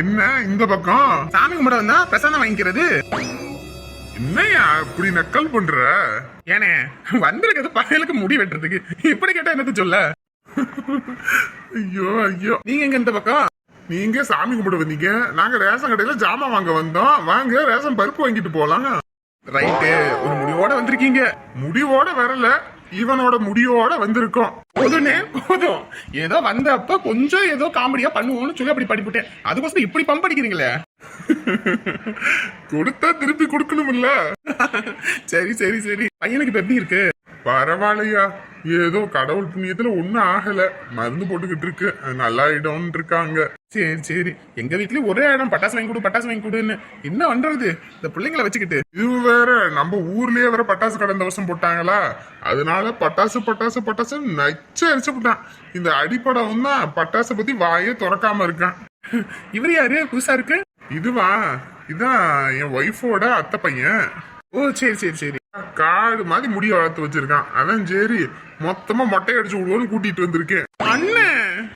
என்ன இந்த பக்கம்? சாமி கும்பிட வந்தா பிரசாதம் வாங்கிக்கிறது. என்னையா இப்படி நக்கல் பண்ற? ஏனே வந்திருக்கிறது பகையலுக்கு முடி வெட்டுறதுக்கு. இப்படி கேட்டா என்னது சொல்ல? ஐயோ ஐயோ. நீங்க எங்க இந்த பக்கம்? நீங்க சாமி கும்பிட வந்தீங்க. நாங்க ரேஷன் கடையில ஜாமான் வாங்க வந்தோம். வாங்க ரேஷன் பருப்பு வாங்கிட்டு போலாம். ரைட்டு ஒரு முடிவோட வந்திருக்கீங்க. முடிவோட வரல. இவனோட முடியோட வந்திருக்கோம். போதும்னே போதும். ஏதோ வந்தப்ப கொஞ்சம் ஏதோ காமெடியா பண்ணுவோம்னு சொல்லி அப்படி படிப்புட்டேன். அதுக்கோசரம் இப்படி பம்ப் அடிக்கிறீங்களே? கொடுத்தா திருப்பி கொடுக்கணும்ல. சரி சரி சரி. பையனுக்கு இப்ப எப்படி இருக்கு? பரவாயில்லையா. ஏதோ கடவுள் புண்ணியத்துல ஒன்றும் ஆகல. மருந்து போட்டுக்கிட்டு இருக்கு. அது நல்லாயிடும்னு இருக்காங்க. சரி சரி. எங்க வீட்லயும் ஒரே இடம். பட்டாசு வாங்கி கொடு பட்டாசு வாங்கி கொடுன்னு. என்ன பண்றது? இந்த பிள்ளைங்களை வச்சுக்கிட்டு. இது வேற நம்ம ஊர்லயே வேற பட்டாசு கடந்த வருஷம் போட்டாங்களா? அதனால பட்டாசு பட்டாசு பட்டாசு நச்சு அரிச்சு போட்டான். இந்த அடிப்படம் தான் பட்டாசு பத்தி வாயே திறக்காம இருக்கான். இவர் யாரு? புதுசா இருக்கு? இதுவா? இதான் என் ஒய்ஃபோட அத்தை பையன். ஓ சரி சரி சரி. காடு மாதிரி முடி வளர்த்து வச்சிருக்கான். அதான் சரி மொத்தமா மொட்டை அடிச்சு விடுவோன்னு கூட்டிட்டு வந்திருக்கேன். அண்ணன்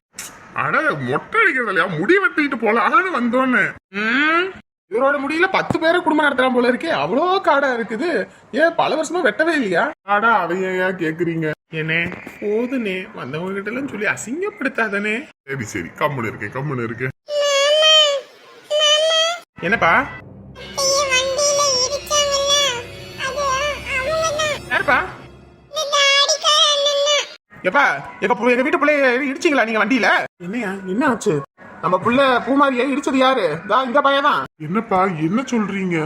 அட மொட்டை அடிக்கிறது இல்லையா? முடி வெட்டிட்டு போலான்னு வந்தோன்னு. ம், இவரோட முடியல பத்து பேரை குடும்பம் நடத்தலாம் போல இருக்கே. அவ்வளோ காடா இருக்குது. ஏன் பல வருஷமா வெட்டவே இல்லையா? ஆடா அதையா கேக்குறீங்க? என்னே? போதுனே. வந்தவங்க கிட்ட எல்லாம் சொல்லி அசிங்கப்படுத்தாதனே. சரி சரி. கம்முன்னு இருக்கேன் கம்முன்னு இருக்கேன். என்னப்பா? யாருப்பா அண்ணன் எப்பா எங்க வீட்டு பிள்ளைய இடிச்சீங்களா நீங்க வண்டியில? என்னையா? என்ன ஆச்சு? நம்ம புள்ள பூமாரியை இடிச்சது யாரு? தா இந்த பையன் தான். என்னப்பா என்ன சொல்றீங்க?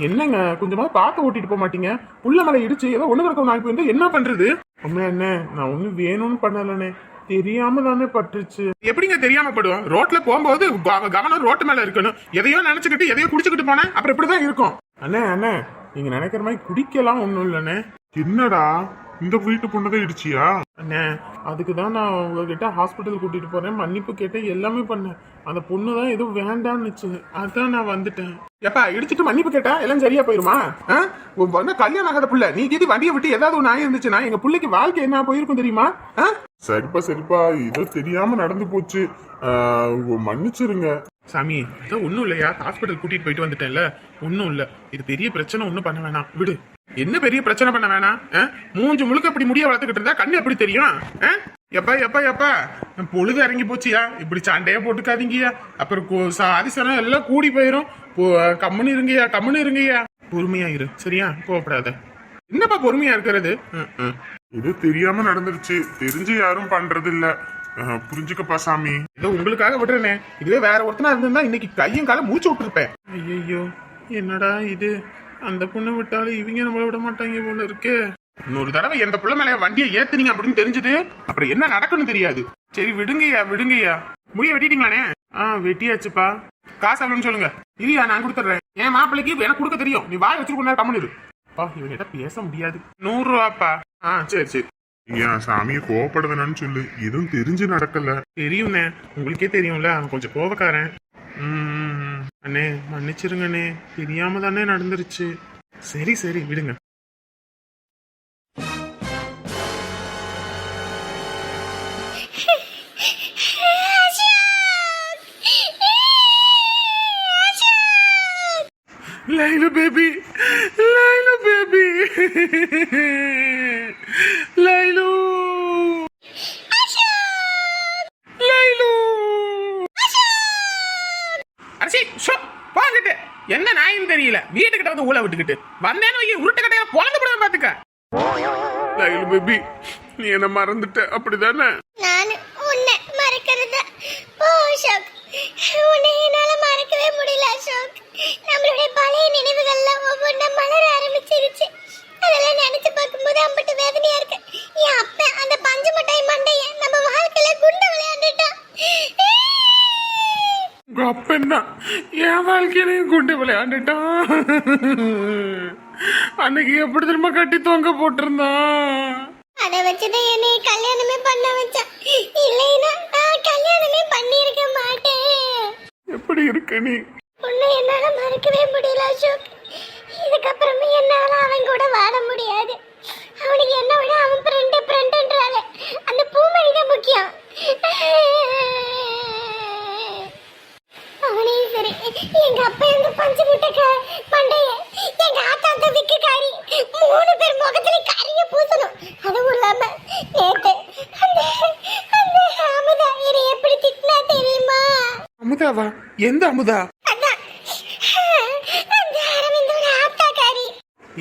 என்னங்க கொஞ்சமா பார்த்து ஓட்டிட்டு போக மாட்டீங்க? புள்ள மேல இடிச்சு ஏதோ ஒண்ணு கிடக்கும் நாளைக்கு வந்து என்ன பண்றது? உண்மையா என்ன? நான் ஒண்ணு வேணும்னு பண்ணலனே தெரியாம தானே பட்டுச்சு எப்படிங்க தெரியாம படுவோம் ரோட்ல போகும்போது கவ- கவனம் ரோட்டு மேல இருக்கணும். எதையோ நினைச்சுக்கிட்டு எதையோ குடிச்சுக்கிட்டு போனேன் அப்புறம் இப்படிதான் இருக்கும். அண்ணே அண்ணே நீங்க நினைக்கிற மாதிரி குடிக்கலாம் ஒண்ணும் இல்லைண்ணே. என்னடா இந்த வீட்டு பொண்ணுதான் இடிச்சியா? அண்ணே அதுக்கு தான் நான் உங்ககிட்ட ஹாஸ்பிட்டல் கூட்டிட்டு போறேன். மன்னிப்பு கேட்டேன் எல்லாமே பண்ணேன். அந்த பொண்ணு தான் எதுவும் வேண்டான்னுச்சு. அதான் நான் வந்துட்டேன். எப்பா இடிச்சிட்டு மன்னிப்பு கேட்டா எல்லாம் சரியா போயிருமா? வந்து கல்யாணம் ஆகாத புள்ள. நீ கீதி வண்டியை விட்டு ஏதாவது ஒன்று ஆகி இருந்துச்சுன்னா எங்க பிள்ளைக்கு வாழ்க்கை என்ன போயிருக்கும் தெரியுமா? ஆ? சரிப்பா சரிப்பா. இதோ தெரியாம நடந்து போச்சு. ஆஹ், மன்னிச்சிருங்க. சாமி ஏதோ ஒன்றும் இல்லையா? ஹாஸ்பிட்டல் கூட்டிட்டு போயிட்டு வந்துட்டேன்ல. ஒன்றும் இல்லை. இது பெரிய பிரச்சனை ஒன்றும் பண்ண வேணாம். விடு. என்ன பெரிய பிரச்சனை பண்ண வேணாம்? மூஞ்சு முழுக்க அப்படி முடிய வளர்த்துக்கிட்டு இருந்தா கண்ணு எப்படி தெரியும்? எப்பா எப்பா எப்பா? பொழுது இறங்கி போச்சியா? இப்படி சண்டையே போட்டுக்காதீங்கயா அப்புறம் கு- எல்லாம் கூடி போயிரும். போ- கம்முன்னு இருங்கய்யா கம்முன்னு இருங்கய்யா. பொறுமையா இரு சரியா? கோவப்படாத. என்னப்பா பொறுமையா இருக்கிறது? இது தெரியாம நடந்துருச்சு. தெரிஞ்சு யாரும் பண்றது இல்ல புரிஞ்சுக்கப்பா சாமி. ஏதோ உங்களுக்காக விடுறேனே. இதுவே வேற ஒருத்தனா இருந்திருந்தா இன்னைக்கு கையும் காலம் மூச்சு விட்டுருப்பேன். ஐயோ என்னடா இது? அந்த பொண்ணை விட்டாலும் இவங்க நம்மள விட மாட்டாங்க போல இருக்கு. இன்னொரு தடவை எந்த புள்ள மேல வண்டியை ஏத்துனீங்க அப்படின்னு தெரிஞ்சது? அப்புறம் என்ன நடக்கும்னு தெரியாது. சரி விடுங்கய்யா விடுங்கய்யா. முடிய வெட்டிட்டீங்களானே? ஆ வெட்டியாச்சுப்பா. காசு எவ்வளோன்னு சொல்லுங்க. இல்லையா நான் கொடுத்துட்றேன். என் மாப்பிள்ளைக்கு எனக்கு கொடுக்க தெரியும். நீ வாய் வச்சிருக்கணும் கம்மனு இரு. பா இவங்கிட்ட பேச முடியாது. நூறு ரூபாப்பா. ஆ சரி சரி. ஏன் சாமியை கோவப்பட வேணாம்னு சொல்லு. எதுவும் தெரிஞ்சு நடக்கல. தெரியும்ண்ணே. உங்களுக்கே தெரியும்ல. அவன் கொஞ்சம் கோவக்காரன். ம், அண்ணே மன்னிச்சிருங்கண்ணே. தெரியாம தானே நடந்துருச்சு. சரி சரி விடுங்க. Lailu baby Lailu baby Lailu. Lailu. அரிசி ஷோ போங்கிட்டு. என்ன நாயின்னு தெரியல? வீட்டுக்கிட்ட வந்து ஊழ விட்டுக்கிட்டு. வந்தேன்னு வை உருட்டு கட்டையில பொழந்து போடுவேன் பாத்துக்க. லைலு பேபி நீ என்ன மறந்துட்ட. அப்படிதானே? நான் உன்னை மறக்கிறது? ஓ அசோக். உன்னை என்னால மறக்கவே முடியல அசோக். நம்மளுடைய பழைய நினைவுகள்லாம் ஒவ்வொன்றா என் வாழ்க்கையிலையும் கொண்டு விளையாண்டுட்டான். அன்னைக்கு எப்படி திரும்ப கட்டி தொங்க போட்டிருந்தான்? அதை வச்சுதான் என்னை கல்யாணமே பண்ண வச்சான். இல்லைன்னா நான் கல்யாணமே பண்ணியிருக்க மாட்டேன். எப்படி இருக்க நீ? உன்னை என்னால மறக்கவே முடியல அசோக். இதுக்கப்புறமே என்னால அவன் கூட வாழ முடியாது. அவனுக்கு என்ன விட அவன் ஃப்ரெண்டு ஃப்ரெண்டுன்றாலே அந்த பூமணி தான் முக்கியம் அவனை எங்க அப்பா எங்க பஞ்சு முட்டை பண்டைய எங்க ஆத்தா அந்த விக்கு காரி மூணு பேர் முகத்துல கரிய பூசணும் அதுவும் இல்லாம நேத்து அந்த அந்த அமுதா என்னை எப்படி திட்டினா தெரியுமா அமுதாவா? எந்த அமுதா?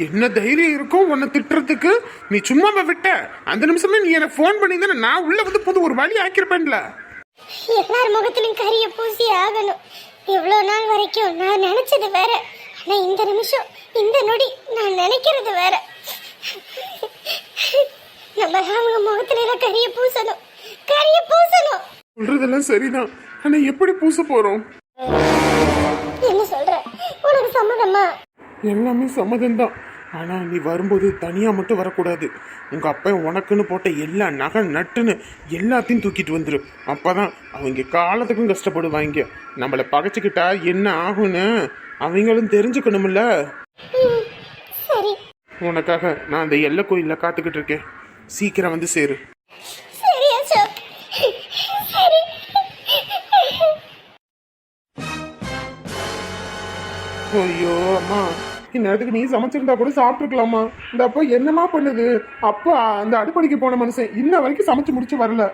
என்ன தைரியம் இருக்கும் உன்னை திட்டுறதுக்கு? நீ சும்மாவா விட்ட. அந்த நிமிஷமே நீ எனக்கு ஃபோன் பண்ணியிருந்தா நான் உள்ள வந்து புது ஒரு வழி ஆக்கியிருப்பேன்ல. எல்லார் முகத்திலும் கரிய பூசி ஆகணும். இவ்வளவு நாள் வரைக்கும் நான் நினைச்சது வேற. ஆனா இந்த நிமிஷம் இந்த நொடி நான் நினைக்கிறது வேற. நம்ம அவங்க முகத்துல எல்லாம் கரிய பூசணும். கரிய பூசணும். சொல்றதெல்லாம் சரிதான். ஆனா எப்படி பூச போறோம்? என்ன சொல்ற? உனக்கு சம்மதமா? எல்லாமே சம்மதம்தான். ஆனா நீ வரும்போது தனியா மட்டும் வரக்கூடாது. உங்க அப்பா உனக்குன்னு போட்ட எல்லா நகை நட்டுன்னு எல்லாத்தையும் தூக்கிட்டு வந்துரு. அப்பதான் அவங்க காலத்துக்கும் கஷ்டப்படுவாங்க. நம்மளை பகைச்சுக்கிட்டா என்ன ஆகும்னு அவங்களும் தெரிஞ்சுக்கணும்ல. உனக்காக நான் அந்த எல்லை கோயில்ல காத்துக்கிட்டு இருக்கேன். சீக்கிரம் வந்து சரி. ஐயோ அம்மா. இந்நேரத்துக்கு நீ சமைச்சிருந்தா கூட சாப்பிட்டுருக்கலாமா இந்த அப்பா என்னமா பண்ணுது? அப்பா அந்த அடுப்படிக்கு போன மனுஷன் இன்ன வரைக்கும் சமைச்சு முடிச்சு வரல.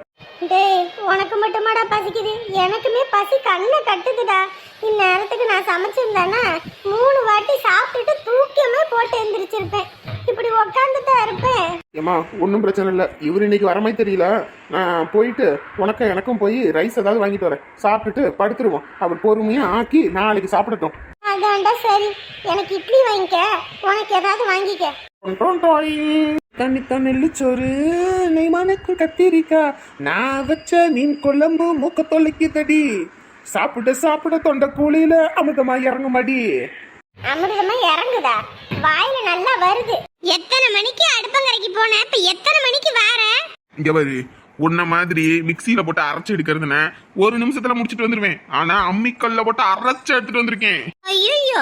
டேய் உனக்கு மட்டுமாடா பசிக்குது? எனக்குமே பசி கண்ணை கட்டுதுடா. இந்நேரத்துக்கு நான் சமைச்சிருந்தேன்னா மூணு வாட்டி சாப்பிட்டுட்டு தூக்கமே போட்டு எந்திரிச்சிருப்பேன். இப்படி உக்காந்துட்டா இருப்பேன். ஏம்மா ஒன்றும் பிரச்சனை இல்லை. இவர் இன்னைக்கு வரமே தெரியல. நான் போயிட்டு உனக்கும் எனக்கும் போய் ரைஸ் ஏதாவது வாங்கிட்டு வரேன். சாப்பிட்டுட்டு படுத்துருவோம். அவர் பொறுமையாக ஆக்கி நாளைக்கு சாப்பிடட்டும். அதான்டா சரி. எனக்கு இட்லி வாங்கிக்க. உனக்கு ஏதாவது வாங்கிக்க. தண்ணி தண்ணி சோறு நெய் மணக்கும் கத்திரிக்கா நான் வச்ச மீன் குழம்பு மூக்க தொலைக்கு தடி சாப்பிட சாப்பிட தொண்டை கூலியில அமிர்தமா இறங்குமாடி. அமிர்தமா இறங்குதா? வாயில நல்லா வருது. எத்தனை மணிக்கு அடுப்பங்கரைக்கு போன? இப்ப எத்தனை இங்க பாரு உன்ன மாதிரி மிக்சியில போட்டு அரைச்சு எடுக்கிறதுன ஒரு நிமிஷத்துல முடிச்சிட்டு வந்துருவேன். ஆனா அம்மிக்கல்ல போட்டு அரைச்சு எடுத்துட்டு வந்திருக்கேன். ஐயோ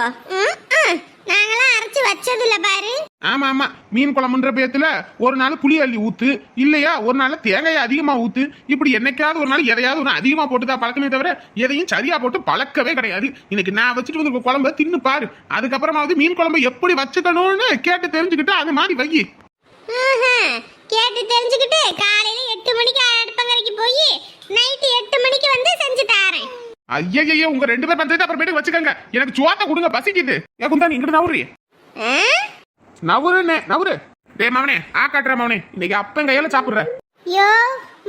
நாங்களாம் அரைச்சு வச்சது இல்ல பாரு. ஆமா ஆமா. மீன் குழம்புன்ற பேத்துல ஒரு நாள் புளி அள்ளி ஊத்து இல்லையா ஒரு நாள் தேங்காயை அதிகமா ஊத்து இப்படி என்னைக்காவது ஒரு நாள் எதையாவது ஒன்று அதிகமா போட்டுதான் பழக்கமே தவிர எதையும் சரியா போட்டு பழக்கவே கிடையாது. இன்னைக்கு நான் வச்சுட்டு வந்து குழம்ப தின்னு பாரு. அதுக்கப்புறமாவது மீன் குழம்பு எப்படி வச்சுக்கணும்னு கேட்டு தெரிஞ்சுக்கிட்டு அது மாதிரி வை. கேட்டு தெரிஞ்சுக்கிட்டு காலையில எட்டு மணிக்கு அடுப்பங்கரைக்கு போய் நைட்டு எட்டு மணிக்கு வந்து செஞ்சு தாரேன். ஐயய்யோ உங்க ரெண்டு பேர் பஞ்சத்தை அப்புறமேட்டு வச்சுக்கோங்க. எனக்கு சுவாத்த கொடுங்க பசிக்குது. ஏ குந்தா நீ இங்கிட்டு நவுறு? நவுருண்ணே நவுரு டேய் மவனே ஆ காட்டுற மவனே இன்னைக்கு அப்பன் கையால சாப்பிடுற. யோ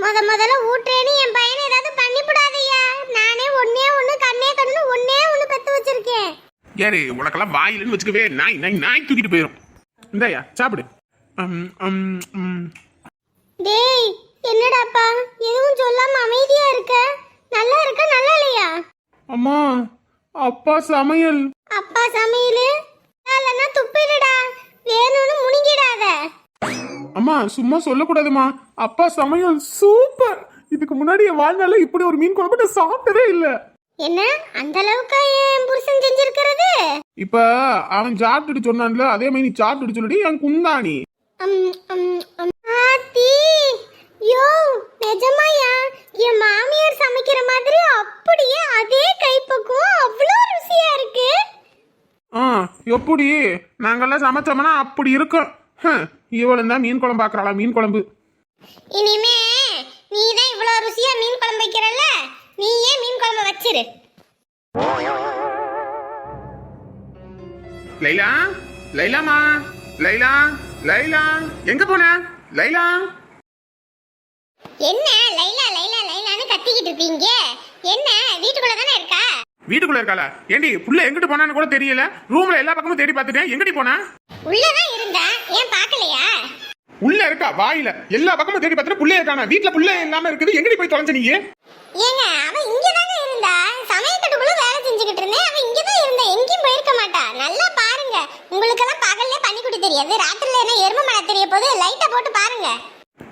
முத முதல்ல ஊட்டுறேன்னு என் பையனை ஏதாவது பண்ணிவிடாதய்யா நானே ஒன்னே ஒண்ணு கண்ணே கண்ணு ஒன்னே ஒண்ணு பெத்து வச்சிருக்கேன். ஏறு உனக்கெல்லாம் வாயிலன்னு வச்சுக்கவே நாய் நாய் நாய் தூக்கிட்டு போயிடும் இந்தாயா சாப்பிடு. டேய் என்னடாப்பா? எதுவும் சொல்லாம அமைதியா இருக்க? நல்லா இருக்க நல்லா இல்லையா? அம்மா அப்பா சமையல். அப்பா சமையல்? இல்லைன்னா துப்பிடுடா. வேணும்னு முழுங்கிடாத அம்மா சும்மா சொல்லக்கூடாதுமா. அப்பா சமையல் சூப்பர். இதுக்கு முன்னாடி என் இப்படி ஒரு மீன் குழம்பு நான் சாப்பிட்டதே இல்ல. என்ன? அந்த அளவுக்கா என் புருஷன் செஞ்சிருக்கிறது? இப்ப அவன் சாப்பிட்டுட்டு சொன்னான்ல அதே மாதிரி நீ சாப்பிட்டுட்டு சொல்லி என் குந்தாணி. ஆத்தி யோ நிஜமாயா என் மாமியார் சமைக்கிற மாதிரி அப்படியே அதே கைப்பக்குவம். அவ்வளோ ருசியா இருக்கு. ஆ எப்படி? நாங்கெல்லாம் சமைச்சோம்னா அப்படி இருக்கும் இவளும் தான் மீன் குழம்பு ஆக்குறாளா மீன் குழம்பு. இனிமே நீ தான் இவ்வளோ ருசியா மீன் குழம்பு வைக்கிறல்ல? நீ ஏன் மீன் குழம்பு வச்சிரு. லைலா? லைலாமா லைலா? லைலா எங்க போன? லைலா. என்ன? லைலா லைலா லைலான்னு கத்திக்கிட்டு இருப்பீங்க என்ன? வீட்டுக்குள்ள தானே இருக்கா? வீட்டுக்குள்ள இருக்காளா? ஏண்டி புள்ள எங்கிட்டு போனான்னு கூட தெரியல. ரூம்ல எல்லா பக்கமும் தேடி பார்த்துட்டேன் எங்கடி போனா? உள்ளதான் இருந்தா. ஏன் பார்க்கலையா? உள்ள இருக்கா? வாயில. எல்லா பக்கமும் தேடி பார்த்துட்டு புள்ளைய இருக்கானா? வீட்டுல புள்ள இல்லாம இருக்குது. எங்கடி போய் தொலைஞ்ச நீ? ஏங்க அவ இங்க தானே இருந்தா சமயக்கட்டுக்குள்ள வேலை செஞ்சுக்கிட்டு இருந்தேன். அவ இங்க தான் இருந்தா. எங்கேயும் போயிருக்க மாட்டா. நல்லா பாருங்க. பகல்ல பனிக்குட்டி தெரியாது ராத்திரில என்ன எரும மழை தெரிய போது லைட்டை போட்டு பாருங்க.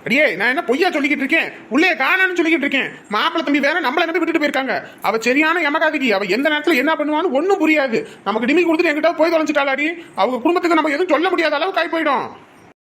அடியே நான் என்ன பொய்யா சொல்லிக்கிட்டு இருக்கேன்? உள்ளே காணான்னு சொல்லிக்கிட்டு இருக்கேன். மாப்பிள்ளை தம்பி வேற நம்மள நம்பி விட்டுட்டு போயிருக்காங்க. அவ சரியான எமகாதிக்கு அவ எந்த நேரத்துல என்ன பண்ணுவான்னு ஒண்ணும் புரியாது. நமக்கு டிமி கொடுத்துட்டு எங்கிட்ட போய் தொலைஞ்சிட்டாளாடி. அவங்க குடும்பத்துக்கு நம்ம எதுவும் சொல்ல முடியாத அளவுக்கு ஆகி போயிடும்